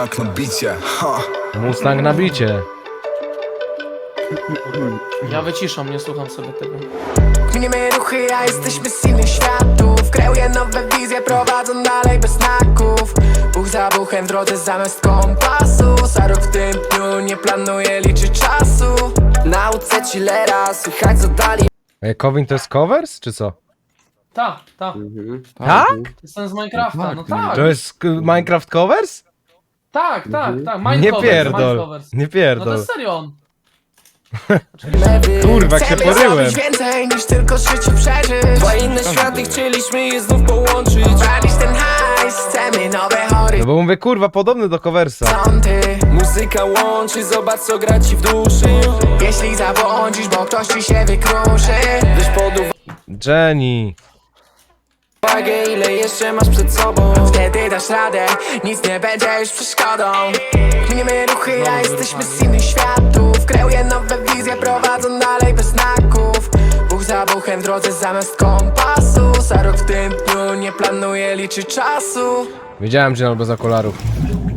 Mustang na bicie, ha Mustang na bicie. Ja wyciszam, nie słucham sobie tego. Kminiemy ruchy, a jesteśmy z innych światów Kreuję nowe wizje, prowadzą dalej bez znaków Buch za buchem w drodze zamiast kompasu Za rok w tym dniu nie planuję liczyć czasu Nauce chillera, słychać co dali Ej, Kowin to jest covers, czy co? Tak, tak. Tak? Jestem z Minecrafta, no tak. To jest k- Minecraft covers? Tak, tak, tak. Nie Minecraft, pierdol. Minecraft. Nie No to pierdol. jest serio on. lewy Kurwa, jak się Chcemy poryłem. zrobić więcej niż tylko życiu przeżyć Dwa inne światy chcieliśmy je znów połączyć ten hajs, chcemy nowe No bo mówię, kurwa, podobny do coversa. horyzonty Muzyka łączy, zobacz co gra ci w duszy Jeśli zabłądzisz, bo ktoś ci się wykruszy pod Jenny. Uwagę ile jeszcze masz przed sobą? Wtedy dasz radę, nic nie będzie już przeszkodą. Kminiemy ruchy, a jesteśmy z innych światów. Kreuję nowe wizje, prowadzą dalej bez znaków. Buch za buchem w drodze zamiast kompasu. Za rok w tym dniu nie planuję liczyć czasu. Wiedziałem, że bez okularów. O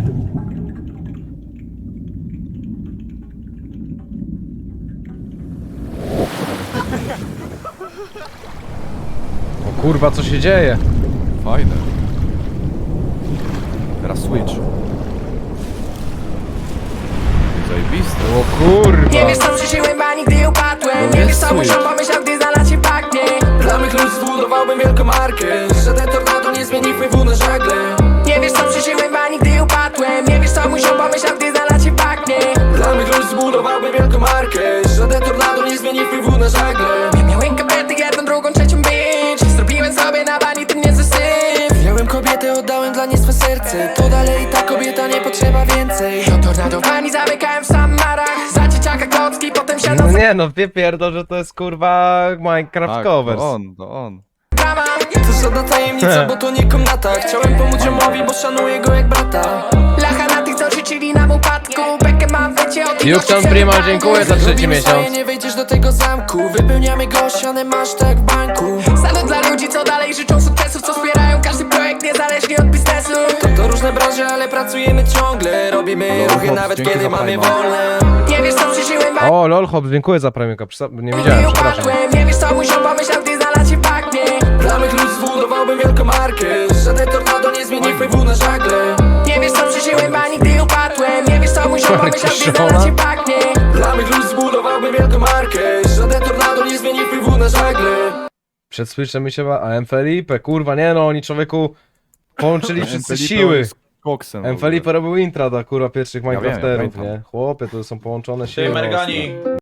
kurwa, co się dzieje? Fajne. Teraz Switch. Zajebiste. O kurwa. Nie wiesz co przysiłem, a nigdy upadłem Nie wiesz co musiał pomyślał, gdy znalazł się pachnie Dla mych ludzi zbudowałbym wielką markę niej swe serce. To dalej ta kobieta, nie potrzeba więcej. Do tornadowani zamykałem w Samarach. Za dzieciaka klocki, potem No siadam za nie no, wie pierdol, że to jest kurwa Minecraft Tak, covers. to on, to on. drama To żadna tajemnica, bo to nie komnata. Chciałem pomóc ziomowi, bo szanuję go jak brata. Lacha na tych, co życzyli nam upadku. Bekę mam wiecie o tym Jukton Prima, dziękuję za trzeci Robimy swoje, miesiąc. nie wejdziesz do tego zamku. Wypełniamy go, ścianę masz tak w banku. Salut dla ludzi, co dalej Robimy ruchy Hobbs, nawet dzięki kiedy za mamy wolne Nie wiesz co O, lol, hop, dziękuję za premiuka. Przysa- Nie nigdy widziałem, przepraszam. upadłem Nie wiesz co musiał pomyślał, gdy znalazł się pachnie Dla mych ludzi zbudowałbym wielką markę Żaden tornado nie zmieni wpływu na żagle Nie wiesz co a nigdy upadłem Nie wiesz co musiał pomyślał, gdy znalazł się pachnie Dla mych ludzi zbudowałbym wielką markę Żaden tornado nie zmieni wpływu na żagle Przed Switchem mi się ba... A M. Felipe, kurwa, nie no, oni człowieku połączyli wszyscy Felipe siły. Koksem. M. Felipe robił intra do kurwa pierwszych wiem, ja Minecrafterów, pamiętam. nie? Chłopie, to są połączone Ty, siły. Mergani,